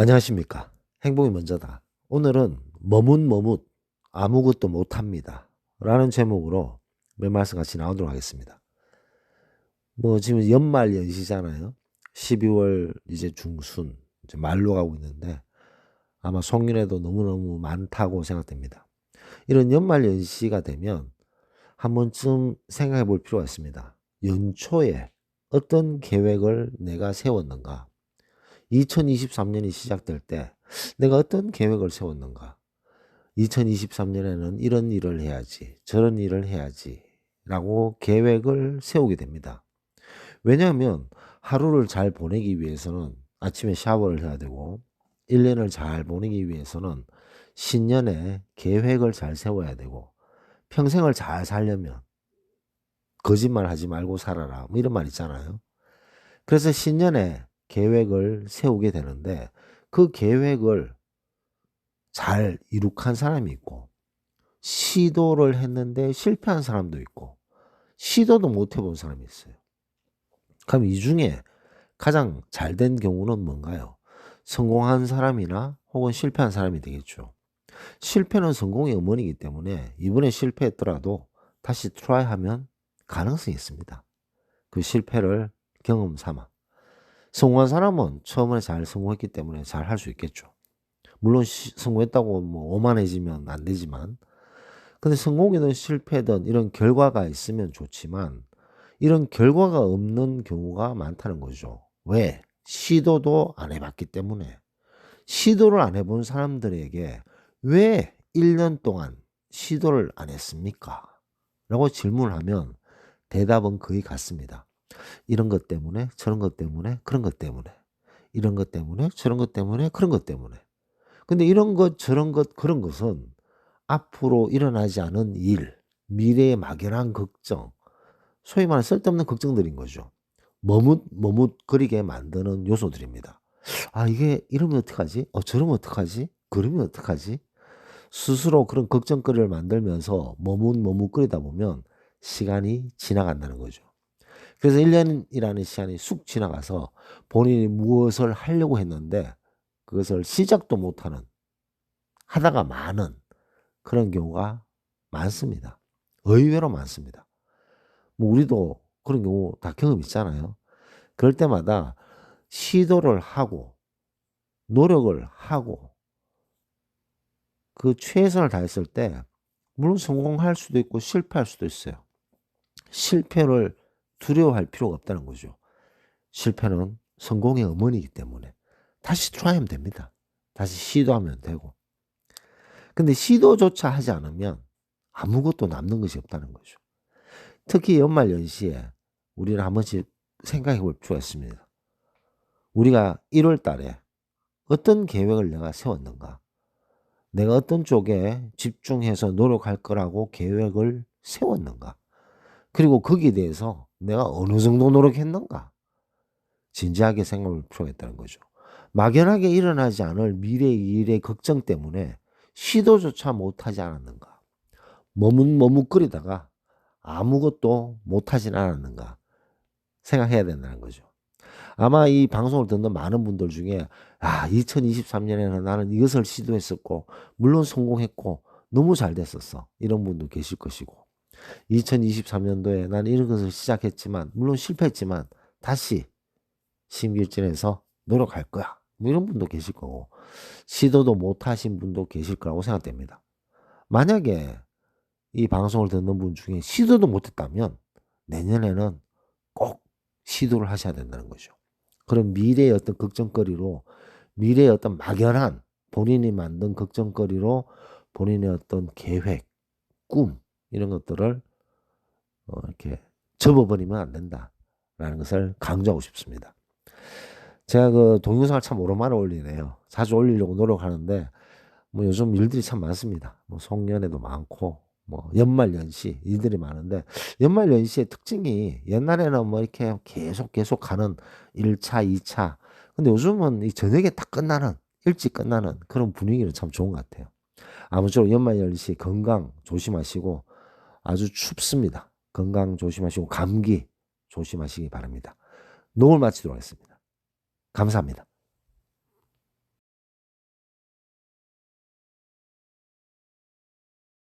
안녕하십니까. 행복이 먼저다. 오늘은 머뭇머뭇 아무것도 못합니다. 라는 제목으로 몇 말씀 같이 나오도록 하겠습니다. 뭐 지금 연말 연시잖아요. 12월 이제 중순 이제 말로 가고 있는데 아마 송년회도 너무너무 많다고 생각됩니다. 이런 연말 연시가 되면 한 번쯤 생각해 볼 필요가 있습니다. 연초에 어떤 계획을 내가 세웠는가? 2023년이 시작될 때 내가 어떤 계획을 세웠는가? 2023년에는 이런 일을 해야지, 저런 일을 해야지, 라고 계획을 세우게 됩니다. 왜냐하면 하루를 잘 보내기 위해서는 아침에 샤워를 해야 되고, 1년을 잘 보내기 위해서는 신년에 계획을 잘 세워야 되고, 평생을 잘 살려면 거짓말 하지 말고 살아라. 뭐 이런 말 있잖아요. 그래서 신년에 계획을 세우게 되는데 그 계획을 잘 이룩한 사람이 있고 시도를 했는데 실패한 사람도 있고 시도도 못 해본 사람이 있어요. 그럼 이 중에 가장 잘 된 경우는 뭔가요? 성공한 사람이나 혹은 실패한 사람이 되겠죠. 실패는 성공의 어머니이기 때문에 이번에 실패했더라도 다시 트라이 하면 가능성이 있습니다. 그 실패를 경험 삼아. 성공한 사람은 처음에 잘 성공했기 때문에 잘 할 수 있겠죠. 물론 시, 성공했다고 뭐 오만해지면 안 되지만 근데 성공이든 실패든 이런 결과가 있으면 좋지만 이런 결과가 없는 경우가 많다는 거죠. 왜? 시도도 안 해봤기 때문에 시도를 안 해본 사람들에게 왜 1년 동안 시도를 안 했습니까? 라고 질문을 하면 대답은 거의 같습니다. 이런 것 때문에, 저런 것 때문에, 그런 것 때문에, 이런 것 때문에, 저런 것 때문에, 그런 것 때문에. 근데 이런 것, 저런 것, 그런 것은 앞으로 일어나지 않은 일, 미래의 막연한 걱정, 소위 말하는 쓸데없는 걱정들인 거죠. 머뭇, 머뭇거리게 만드는 요소들입니다. 아, 이게 이러면 어떡하지? 어, 저러면 어떡하지? 그러면 어떡하지? 스스로 그런 걱정거리를 만들면서 머뭇머뭇거리다 보면 시간이 지나간다는 거죠. 그래서 1년이라는 시간이 쑥 지나가서 본인이 무엇을 하려고 했는데 그것을 시작도 못하는 하다가 많은 그런 경우가 많습니다. 의외로 많습니다. 뭐 우리도 그런 경우 다 경험 있잖아요. 그럴 때마다 시도를 하고 노력을 하고 그 최선을 다했을 때 물론 성공할 수도 있고 실패할 수도 있어요. 실패를 두려워할 필요가 없다는 거죠. 실패는 성공의 어머니이기 때문에 다시 트라이하면 됩니다. 다시 시도하면 되고. 근데 시도조차 하지 않으면 아무것도 남는 것이 없다는 거죠. 특히 연말 연시에 우리는 한 번씩 생각해 볼 필요가 있습니다. 우리가 1월 달에 어떤 계획을 내가 세웠는가? 내가 어떤 쪽에 집중해서 노력할 거라고 계획을 세웠는가? 그리고 거기에 대해서 내가 어느 정도 노력했는가? 진지하게 필요가 있다는 거죠. 막연하게 일어나지 않을 미래 일의 걱정 때문에 시도조차 못하지 않았는가? 머뭇머뭇거리다가 아무것도 못하진 않았는가? 생각해야 된다는 거죠. 아마 이 방송을 듣는 많은 분들 중에 아 2023년에는 나는 이것을 시도했었고 물론 성공했고 너무 잘 됐었어 이런 분도 계실 것이고 2023년도에 나는 이런 것을 시작했지만 물론 실패했지만 다시 심기일전에서 노력할 거야 뭐 이런 분도 계실 거고 시도도 못 하신 분도 계실 거라고 생각됩니다. 만약에 이 방송을 듣는 분 중에 시도도 못했다면 내년에는 꼭 시도를 하셔야 된다는 거죠. 그런 미래의 어떤 걱정거리로 미래의 어떤 막연한 본인이 만든 걱정거리로 본인의 어떤 계획, 꿈 이런 것들을 어, 이렇게 접어버리면 안 된다라는 것을 강조하고 싶습니다. 제가 그 동영상을 참 오랜만에 올리네요. 자주 올리려고 노력하는데 뭐 요즘 일들이 참 많습니다. 뭐 송년회도 많고 뭐 연말 연시 일들이 많은데 연말 연시의 특징이 옛날에는 뭐 이렇게 계속 계속 가는 1차, 2차. 근데 요즘은 이 저녁에 딱 끝나는 일찍 끝나는 그런 분위기는 참 좋은 것 같아요. 아무쪼록 연말 연시 건강 조심하시고 아주 춥습니다. 건강 조심하시고 감기 조심하시기 바랍니다. 녹을 마치도록 하겠습니다. 감사합니다.